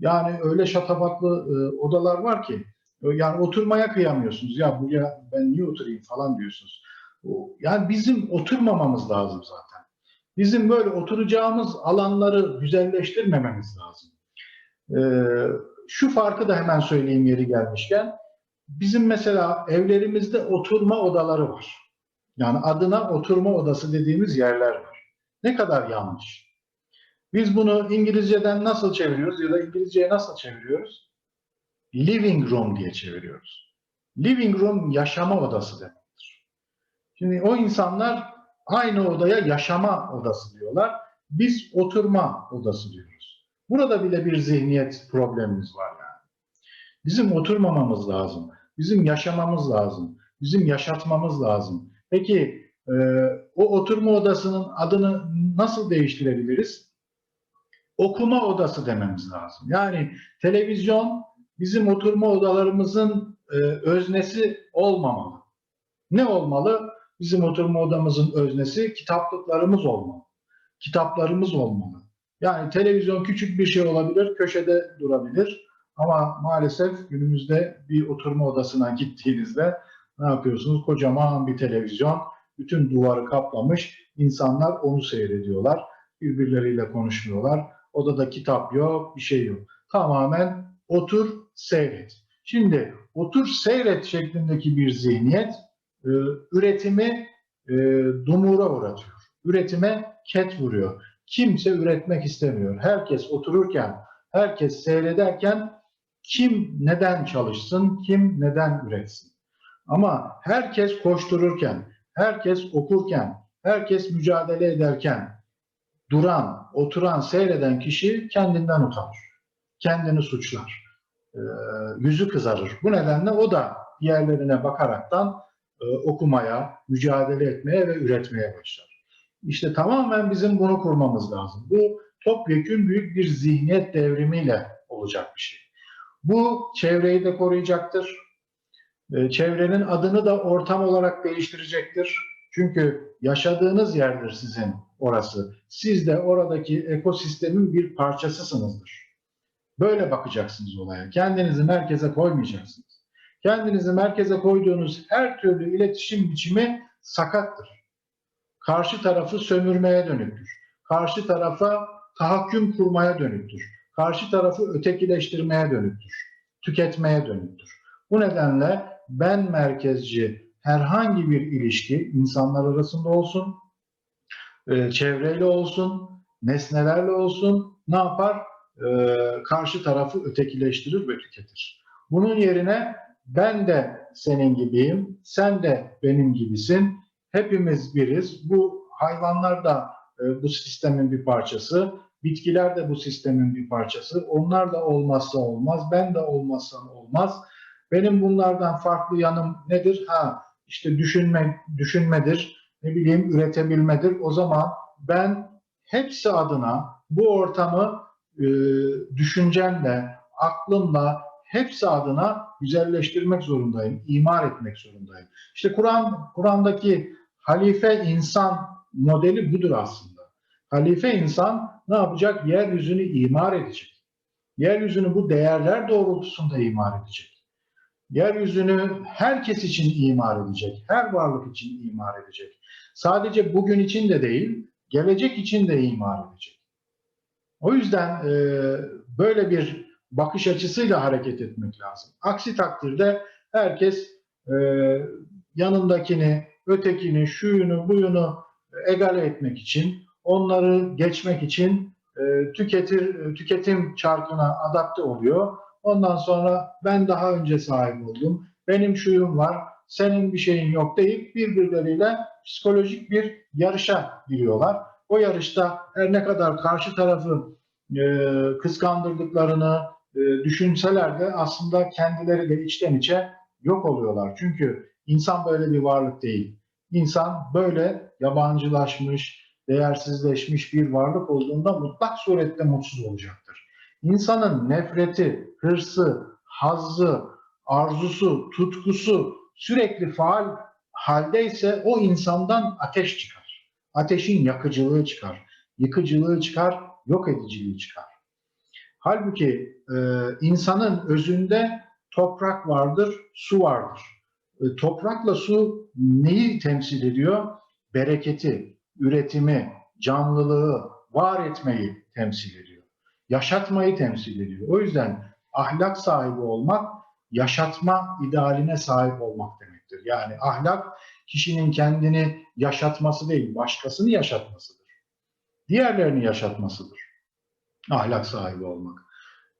Yani öyle şatafatlı e, odalar var ki e, yani oturmaya kıyamıyorsunuz. Ya buraya ben niye oturayım falan diyorsunuz. Yani bizim oturmamamız lazım zaten. Bizim böyle oturacağımız alanları güzelleştirmememiz lazım. Ee, şu farkı da hemen söyleyeyim yeri gelmişken. Bizim mesela evlerimizde oturma odaları var. Yani adına oturma odası dediğimiz yerler var. Ne kadar yanlış. Biz bunu İngilizceden nasıl çeviriyoruz ya da İngilizceye nasıl çeviriyoruz? Living room diye çeviriyoruz. Living room yaşama odası demektir. Şimdi o insanlar aynı odaya yaşama odası diyorlar. Biz oturma odası diyoruz. Burada bile bir zihniyet problemimiz var yani. Bizim oturmamamız lazım. Bizim yaşamamız lazım. Bizim yaşatmamız lazım. Peki e, o oturma odasının adını nasıl değiştirebiliriz? Okuma odası dememiz lazım. Yani televizyon bizim oturma odalarımızın e, öznesi olmamalı. Ne olmalı? Bizim oturma odamızın öznesi kitaplıklarımız olmalı. Kitaplarımız olmalı. Yani televizyon küçük bir şey olabilir, köşede durabilir. Ama maalesef günümüzde bir oturma odasına gittiğinizde ne yapıyorsunuz? Kocaman bir televizyon, bütün duvarı kaplamış. İnsanlar onu seyrediyorlar. Birbirleriyle konuşmuyorlar. Odada kitap yok, bir şey yok. Tamamen otur, seyret. Şimdi otur, seyret şeklindeki bir zihniyet e, üretimi e, dumura uğratıyor. Üretime ket vuruyor. Kimse üretmek istemiyor. Herkes otururken, herkes seyrederken kim neden çalışsın, kim neden üretsin. Ama herkes koştururken, herkes okurken, herkes mücadele ederken duran, oturan, seyreden kişi kendinden utanır. Kendini suçlar. E, yüzü kızarır. Bu nedenle o da diğerlerine bakaraktan e, okumaya, mücadele etmeye ve üretmeye başlar. İşte tamamen bizim bunu kurmamız lazım. Bu topyekün büyük bir zihniyet devrimiyle olacak bir şey. Bu çevreyi de koruyacaktır. E, çevrenin adını da ortam olarak değiştirecektir. Çünkü yaşadığınız yerdir sizin orası. Siz de oradaki ekosistemin bir parçasısınızdır. Böyle bakacaksınız olaya. Kendinizi merkeze koymayacaksınız. Kendinizi merkeze koyduğunuz her türlü iletişim biçimi sakattır. Karşı tarafı sömürmeye dönüktür. Karşı tarafa tahakküm kurmaya dönüktür. Karşı tarafı ötekileştirmeye dönüktür. Tüketmeye dönüktür. Bu nedenle ben merkezci herhangi bir ilişki insanlar arasında olsun, e, çevreyle olsun, nesnelerle olsun ne yapar? E, karşı tarafı ötekileştirir ve tüketir. Bunun yerine ben de senin gibiyim, sen de benim gibisin, hepimiz biriz. Bu hayvanlar da e, bu sistemin bir parçası, bitkiler de bu sistemin bir parçası. Onlar da olmazsa olmaz, ben de olmazsam olmaz. Benim bunlardan farklı yanım nedir? Ha, işte düşünme, düşünmedir, ne bileyim üretebilmedir. O zaman ben hepsi adına bu ortamı e, düşüncemle, aklımla, hepsi adına güzelleştirmek zorundayım, imar etmek zorundayım. İşte Kur'an Kur'an'daki halife insan modeli budur aslında. Halife insan ne yapacak? Yeryüzünü imar edecek. Yeryüzünü bu değerler doğrultusunda imar edecek. Yeryüzünü herkes için imar edecek, her varlık için imar edecek. Sadece bugün için de değil, gelecek için de imar edecek. O yüzden e, böyle bir bakış açısıyla hareket etmek lazım. Aksi takdirde herkes e, yanındakini, ötekini, şuyunu, buyunu egale etmek için, onları geçmek için e, tüketir, tüketim çarkına adapte oluyor. Ondan sonra ben daha önce sahip oldum, benim şuyum var, senin bir şeyin yok deyip birbirleriyle psikolojik bir yarışa giriyorlar. O yarışta her ne kadar karşı tarafı e, kıskandırdıklarını e, düşünseler de aslında kendileri de içten içe yok oluyorlar. Çünkü insan böyle bir varlık değil. İnsan böyle yabancılaşmış, değersizleşmiş bir varlık olduğunda mutlak surette mutsuz olacaktır. İnsanın nefreti, hırsı, hazzı, arzusu, tutkusu sürekli faal haldeyse o insandan ateş çıkar. Ateşin yakıcılığı çıkar, yıkıcılığı çıkar, yok ediciliği çıkar. Halbuki e, insanın özünde toprak vardır, su vardır. E, toprakla su neyi temsil ediyor? Bereketi, üretimi, canlılığı, var etmeyi temsil ediyor. Yaşatmayı temsil ediyor. O yüzden ahlak sahibi olmak, yaşatma idealine sahip olmak demektir. Yani ahlak kişinin kendini yaşatması değil, başkasını yaşatmasıdır. Diğerlerini yaşatmasıdır. Ahlak sahibi olmak.